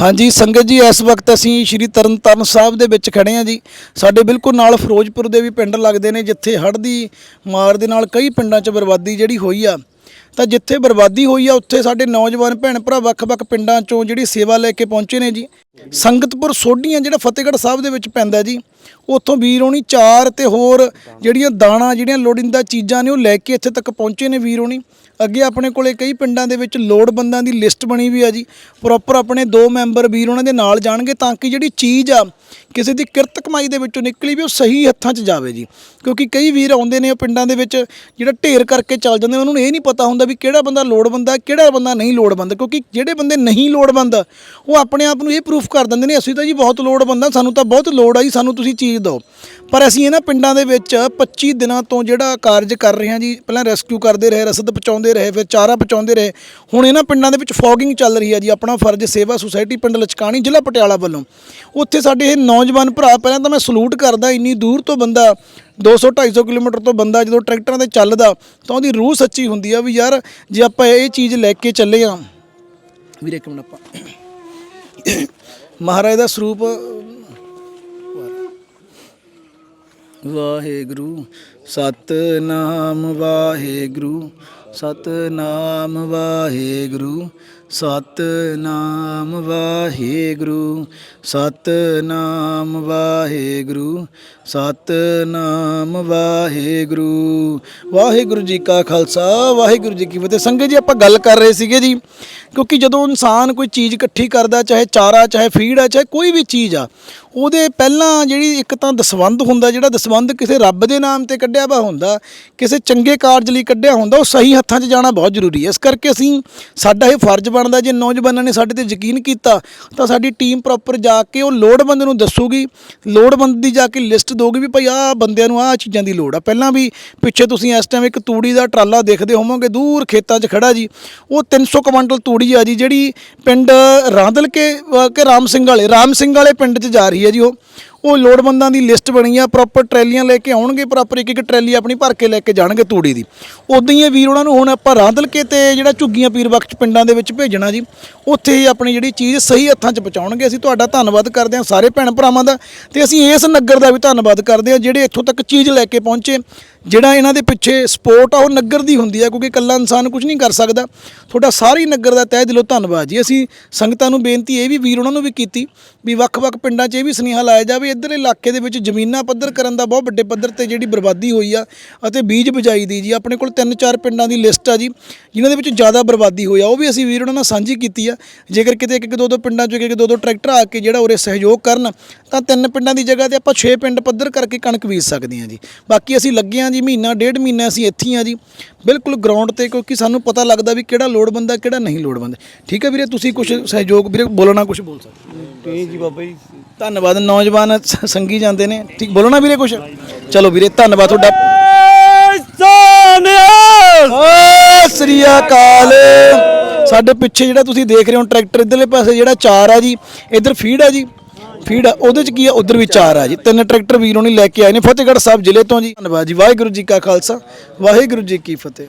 ਹਾਂਜੀ, ਸੰਗਤ ਜੀ, ਇਸ ਵਕਤ ਅਸੀਂ ਸ਼੍ਰੀ ਤਰਨਤਾਰਨ ਸਾਹਿਬ ਦੇ ਵਿੱਚ ਖੜੇ ਹਾਂ ਜੀ। ਸਾਡੇ ਬਿਲਕੁਲ ਨਾਲ ਫਿਰੋਜ਼ਪੁਰ ਦੇ ਵੀ ਪਿੰਡ ਲੱਗਦੇ ਨੇ, ਜਿੱਥੇ ਹੜ੍ਹ ਦੀ ਮਾਰ ਦੇ ਨਾਲ ਕਈ ਪਿੰਡਾਂ 'ਚ ਬਰਬਾਦੀ ਜਿਹੜੀ ਹੋਈ ਆ। ਤਾਂ ਜਿੱਥੇ ਬਰਬਾਦੀ ਹੋਈ ਆ, ਉੱਥੇ ਸਾਡੇ ਨੌਜਵਾਨ ਭੈਣ ਭਰਾ ਵੱਖ-ਵੱਖ ਪਿੰਡਾਂ 'ਚੋਂ ਜਿਹੜੀ ਸੇਵਾ ਲੈ ਕੇ ਪਹੁੰਚੇ ਨੇ ਜੀ। ਸੰਗਤਪੁਰ ਸੋਢੀਆਂ, ਜਿਹੜਾ ਫਤਿਹਗੜ੍ਹ ਸਾਹਿਬ ਦੇ ਵਿੱਚ ਪੈਂਦਾ ਜੀ, ਉੱਥੋਂ ਵੀਰ ਹੋਣੀ ਚਾਰ ਤੇ ਹੋਰ ਜਿਹੜੀਆਂ ਦਾਣਾ, ਜਿਹੜੀਆਂ ਲੋੜਿੰਦਾ ਚੀਜ਼ਾਂ ਨੇ, ਉਹ ਲੈ ਕੇ ਇੱਥੇ ਤੱਕ ਪਹੁੰਚੇ ਨੇ ਵੀਰ ਹੋਣੀ। ਅੱਗੇ ਆਪਣੇ ਕੋਲੇ ਕਈ ਪਿੰਡਾਂ ਦੇ ਵਿੱਚ ਲੋੜਵੰਦਾਂ ਦੀ ਲਿਸਟ ਬਣੀ ਵੀ ਆ ਜੀ। ਪ੍ਰੋਪਰ ਆਪਣੇ ਦੋ ਮੈਂਬਰ ਵੀਰ ਉਹਨਾਂ ਦੇ ਨਾਲ ਜਾਣਗੇ ਤਾਂ ਕਿ ਜਿਹੜੀ ਚੀਜ਼ ਆ, ਕਿਸੇ ਦੀ ਕਿਰਤ ਕਮਾਈ ਦੇ ਵਿੱਚੋਂ ਨਿਕਲੀ ਵੀ ਉਹ ਸਹੀ ਹੱਥਾਂ 'ਚ ਜਾਵੇ ਜੀ। ਕਿਉਂਕਿ ਕਈ ਵੀਰ ਆਉਂਦੇ ਨੇ ਉਹ ਪਿੰਡਾਂ ਦੇ ਵਿੱਚ ਜਿਹੜਾ ਢੇਰ ਕਰਕੇ ਚੱਲ ਜਾਂਦੇ ਉਹਨਾਂ ਨੂੰ ਇਹ ਨਹੀਂ ਪਤਾ ਹੁੰਦਾ ਵੀ ਕਿਹੜਾ ਬੰਦਾ ਲੋੜਵੰਦ ਆ, ਕਿਹੜਾ ਬੰਦਾ ਨਹੀਂ ਲੋੜਵੰਦ। ਕਿਉਂਕਿ ਜਿਹੜੇ ਬੰਦੇ ਨਹੀਂ ਲੋੜਵੰਦ, ਉਹ ਆਪਣੇ ਆਪ ਨੂੰ ਇਹ ਪ੍ਰੂਫ ਕਰ ਦਿੰਦੇ ਨੇ, ਅਸੀਂ ਤਾਂ ਜੀ ਬਹੁਤ ਲੋੜਵੰਦ ਆ, ਸਾਨੂੰ ਤਾਂ ਬਹੁਤ ਲੋੜ ਆ ਜੀ, ਸਾਨੂੰ ਤੁਸੀਂ ਚੀਜ਼ ਦਿਓ। ਪਰ ਅਸੀਂ ਇਹਨਾਂ ਪਿੰਡਾਂ ਦੇ ਵਿੱਚ 25 ਦਿਨਾਂ ਤੋਂ ਜਿਹੜਾ ਕਾਰਜ ਕਰ ਰਹੇ ਹਾਂ ਜੀ, ਪਹਿਲਾਂ ਰੈਸਕਿਊ ਕਰਦੇ ਰਹੇ, ਰਸਦ ਪਹੁੰਚਾਉਂਦੇ ਰਹੇ, ਫਿਰ ਚਾਰਾ ਪਹੁੰਚਾਉਂਦੇ ਰਹੇ। ਹੁਣ ਇਹਨਾਂ ਪਿੰਡਾਂ ਦੇ ਵਿੱਚ ਫੌਗਿੰਗ ਚੱਲ ਰਹੀ ਹੈ ਜੀ, ਆਪਣਾ ਫਰਜ਼ ਸੇਵਾ ਸੁਸਾਇਟੀ ਪਿੰਡ ਲਚਕਾਣੀ, ਜ਼ਿਲ੍ਹਾ ਪਟਿਆਲਾ ਵੱਲੋਂ। ਉੱਥੇ ਸਾਡੇ ਇਹ ਨੌਜਵਾਨ ਭਰਾ, ਪਹਿਲਾਂ ਤਾਂ ਮੈਂ ਸਲੂਟ ਕਰਦਾ, ਇੰਨੀ ਦੂਰ ਤੋਂ ਬੰਦਾ 200 250 ਕਿਲੋਮੀਟਰ ਤੋਂ ਬੰਦਾ ਜਦੋਂ ਟਰੈਕਟਰਾਂ ਤੇ ਚੱਲਦਾ, ਤਾਂ ਉਹਦੀ ਰੂਹ ਸੱਚੀ ਹੁੰਦੀ ਆ ਵੀ ਯਾਰ, ਜੇ ਆਪਾਂ ਇਹ ਚੀਜ਼ ਲੈ ਕੇ ਚੱਲੇ ਆ ਵੀਰੇ, ਇੱਕ ਮਿੰਟ ਆਪਾਂ। ਮਹਾਰਾਜ ਦਾ ਸਰੂਪ, ਵਾਹਿਗੁਰੂ। ਸਤਨਾਮ ਵਾਹਿਗੁਰੂ। ਸਤਨਾਮ ਵਾਹਿਗੁਰੂ। ਸਤਨਾਮ ਵਾਹਿਗੁਰੂ ਸਤਨਾਮ ਵਾਹਿਗੁਰੂ ਸਤਨਾਮ ਵਾਹਿਗੁਰੂ। ਵਾਹਿਗੁਰੂ ਜੀ ਕਾ ਖਾਲਸਾ, ਵਾਹਿਗੁਰੂ ਜੀ ਕੀ ਫਤਿਹ। ਸੰਗਤ ਜੀ, ਆਪਾਂ ਗੱਲ ਕਰ ਰਹੇ ਸੀਗੇ ਜੀ, ਕਿਉਂਕਿ ਜਦੋਂ ਇਨਸਾਨ ਕੋਈ ਚੀਜ਼ ਇਕੱਠੀ ਕਰਦਾ, ਚਾਹੇ ਚਾਰਾ, ਚਾਹੇ ਫੀਡ ਆ, ਚਾਹੇ ਕੋਈ ਵੀ ਚੀਜ਼ ਆ, ਉਹਦੇ ਪਹਿਲਾਂ ਜਿਹੜੀ ਇੱਕ ਤਾਂ ਦਸਵੰਧ ਹੁੰਦਾ, ਜਿਹੜਾ ਦਸਵੰਧ ਕਿਸੇ ਰੱਬ ਦੇ ਨਾਮ ਤੇ ਕੱਢਿਆ ਵਾ ਹੁੰਦਾ, ਕਿਸੇ ਚੰਗੇ ਕਾਰਜ ਲਈ ਕੱਢਿਆ ਹੁੰਦਾ, ਉਹ ਸਹੀ ਹੱਥਾਂ 'ਚ ਜਾਣਾ ਬਹੁਤ ਜ਼ਰੂਰੀ ਹੈ। ਇਸ ਕਰਕੇ ਅਸੀਂ, ਸਾਡਾ ਇਹ ਫਰਜ਼ ਬਣਦਾ ਜੇ ਨੌਜਵਾਨਾਂ ਨੇ ਸਾਡੇ ਤੇ ਯਕੀਨ ਕੀਤਾ ਤਾਂ ਸਾਡੀ ਟੀਮ ਪ੍ਰੋਪਰ ਜਾ ਕੇ ਉਹ ਲੋੜਵੰਦ ਨੂੰ ਦੱਸੂਗੀ। ਲੋੜਵੰਦ ਦੀ ਜਾ ਕੇ ਲਿਸਟ ਦੋਗੀ ਵੀ ਭਾਈ ਆਹ ਬੰਦਿਆਂ ਨੂੰ ਆਹ ਚੀਜ਼ਾਂ ਦੀ ਲੋੜ ਆ। ਪਹਿਲਾਂ ਵੀ ਪਿੱਛੇ ਤੁਸੀਂ ਇਸ ਟਾਈਮ ਇੱਕ ਤੂੜੀ ਦਾ ਟਰਾਲਾ ਦੇਖਦੇ ਹੋਵੋਗੇ ਦੂਰ ਖੇਤਾਂ 'ਚ ਖੜਾ ਜੀ। ਉਹ 300 ਕੁਇੰਟਲ ਤੂੜੀ ਆ ਜੀ ਜਿਹੜੀ ਪਿੰਡ ਰਾਂਦਲ ਕੇ ਅ, ਰਾਮ ਸਿੰਘ ਵਾਲੇ ਰਾਮ ਸਿੰਘ ਵਾਲੇ ਪਿੰਡ 'ਚ ਜਾ ਰਹੀ ਹੈ ਜੀ ਉਹ। ਉਹ ਲੋੜਵੰਦਾਂ ਦੀ ਲਿਸਟ ਬਣੀ ਆ ਪ੍ਰੋਪਰ ਟਰੈਲੀਆਂ ਲੈ ਕੇ ਆਉਣਗੇ ਪ੍ਰੋਪਰ ਇੱਕ ਇੱਕ ਟਰੈਲੀ ਆਪਣੀ ਭਰ ਕੇ ਲੈ ਕੇ ਜਾਣਗੇ ਤੂੜੀ ਦੀ। ਉਦਾਂ ਹੀ ਇਹ ਵੀਰ ਉਹਨਾਂ ਨੂੰ ਹੁਣ ਆਪਾਂ ਰਾਂਦਲ ਕੇ ਤੇ ਜਿਹੜਾ ਝੁੱਗੀਆਂ ਪੀਰ ਬਖਸ਼ ਪਿੰਡਾਂ ਦੇ ਵਿੱਚ ਭੇਜਣਾ ਜੀ, ਉੱਥੇ ਹੀ ਆਪਣੀ ਜਿਹੜੀ ਚੀਜ਼ ਸਹੀ ਹੱਥਾਂ 'ਚ ਪਹੁੰਚਾਉਣਗੇ। ਅਸੀਂ ਤੁਹਾਡਾ ਧੰਨਵਾਦ ਕਰਦੇ ਹਾਂ ਸਾਰੇ ਭੈਣ ਭਰਾਵਾਂ ਦਾ ਤੇ ਅਸੀਂ ਇਸ ਨਗਰ ਦਾ ਵੀ ਧੰਨਵਾਦ ਕਰਦੇ ਹਾਂ, ਜਿਹੜੇ ਇੱਥੋਂ ਤੱਕ ਚੀਜ਼ ਲੈ ਕੇ ਪਹੁੰਚੇ। ਜਿਹੜਾ ਇਹਨਾਂ ਦੇ ਪਿੱਛੇ ਸਪੋਰਟ ਆ, ਉਹ ਨਗਰ ਦੀ ਹੁੰਦੀ ਆ, ਕਿਉਂਕਿ ਇਕੱਲਾ ਇਨਸਾਨ ਕੁਝ ਨਹੀਂ ਕਰ ਸਕਦਾ। ਤੁਹਾਡਾ ਸਾਰੀ ਨਗਰ ਦਾ ਤਹਿ ਦਿਲੋਂ ਧੰਨਵਾਦ ਜੀ। ਅਸੀਂ ਸੰਗਤਾਂ ਨੂੰ ਬੇਨਤੀ ਇਹ ਵੀ, ਵੀਰ ਉਹਨਾਂ ਨੂੰ ਵੀ ਕੀਤੀ ਵੀ ਵੱਖ-ਵੱਖ ਪਿੰਡਾਂ 'ਚ ਇਹ ਵੀ ਸੁਨੇਹਾ ਲਾਇਆ ਜਾਵੇ, ਇੱਧਰਲੇ ਇਲਾਕੇ ਦੇ ਵਿੱਚ ਜ਼ਮੀਨਾਂ ਪੱਧਰ ਕਰਨ ਦਾ ਬਹੁਤ ਵੱਡੇ ਪੱਧਰ ਤੇ ਜਿਹੜੀ ਬਰਬਾਦੀ ਹੋਈ ਆ ਅਤੇ ਬੀਜ ਬਿਜਾਈ ਦੀ ਜੀ। ਆਪਣੇ ਕੋਲ ਤਿੰਨ ਚਾਰ ਪਿੰਡਾਂ ਦੀ ਲਿਸਟ ਆ ਜੀ, ਜਿਨ੍ਹਾਂ ਦੇ ਵਿੱਚ ਜ਼ਿਆਦਾ ਬਰਬਾਦੀ ਹੋਈ ਆ। ਉਹ ਵੀ ਅਸੀਂ ਵੀਰ ਉਹਨਾਂ ਨਾਲ ਸਾਂਝੀ ਕੀਤੀ ਆ। ਜੇਕਰ ਕਿਤੇ ਇੱਕ ਇੱਕ ਦੋ ਦੋ ਪਿੰਡਾਂ 'ਚੋਂ ਇੱਕ ਇੱਕ ਦੋ ਦੋ ਟਰੈਕਟਰ ਆ ਕੇ ਜਿਹੜਾ ਉਰੇ ਸਹਿਯੋਗ ਕਰਨ, ਤਾਂ ਤਿੰਨ ਪਿੰਡਾਂ ਦੀ ਜਗ੍ਹਾ ਤੇ ਆਪਾਂ 6 ਪਿੰਡ ਪੱਧਰ ਕਰਕੇ ਕਣਕ ਬੀਜ ਸਕਦੇ ਹਾਂ ਜੀ। ਬਾਕੀ ਅਸੀਂ ਲੱਗੇ ਹਾਂ ਜੀ ਮਹੀਨਾ ਡੇਢ ਮਹੀਨਾ ਅਸੀਂ ਇੱਥੇ ਹੀ ਹਾਂ ਜੀ। ਬਿਲਕੁਲ ਗਰਾਊਂਡ ਤੇ ਕਿਉਂਕਿ ਸਾਨੂੰ ਪਤਾ ਲੱਗਦਾ ਵੀ ਕਿਹੜਾ ਲੋੜਵੰਦ ਹੈ ਕਿਹੜਾ ਨਹੀਂ ਲੋੜਵੰਦ। ਠੀਕ ਹੈ ਵੀਰੇ ਤੁਸੀਂ ਕੁਝ ਸਹਿਯੋਗ ਵੀਰੇ ਬੋਲਣਾ ਕੁਝ ਬੋਲ ਸਕਦੇ ਜੀ ਬਾਬਾ ਜੀ। ਧੰਨਵਾਦ ਨੌਜਵਾਨ ਸੰਗੀ ਜਾਂਦੇ ਨੇ। ਠੀਕ ਬੋਲਣਾ ਵੀਰੇ ਕੁਝ ਚਲੋ ਵੀਰੇ ਧੰਨਵਾਦ ਤੁਹਾਡਾ। ਸ੍ਰੀ ਅਕਾਲ। ਸਾਡੇ ਪਿੱਛੇ ਜਿਹੜਾ ਤੁਸੀਂ ਦੇਖ ਰਹੇ ਹੋ ਟਰੈਕਟਰ ਇਧਰਲੇ ਪਾਸੇ ਜਿਹੜਾ ਚਾਰ ਆ ਜੀ ਇਧਰ ਫੀਡ ਆ ਜੀ। ਫੀਡ ਆ ਉਹਦੇ ਚ ਕੀ ਆ ਉਧਰ ਵੀ ਚਾਰ ਆ ਜੀ। ਤਿੰਨ ਟਰੈਕਟਰ ਵੀਰੋਂ ਨੇ ਲੈ ਕੇ ਆਏ ਨੇ। ਫਤਿਹਗੜ੍ਹ ਸਾਹਿਬ ਜ਼ਿਲ੍ਹੇ ਤੋਂ ਜੀ। ਧੰਨਵਾਦ ਜੀ। ਵਾਹਿਗੁਰੂ ਜੀ ਕਾ ਖਾਲਸਾ। ਵਾਹਿਗੁਰੂ ਜੀ ਕੀ ਫਤਿਹ।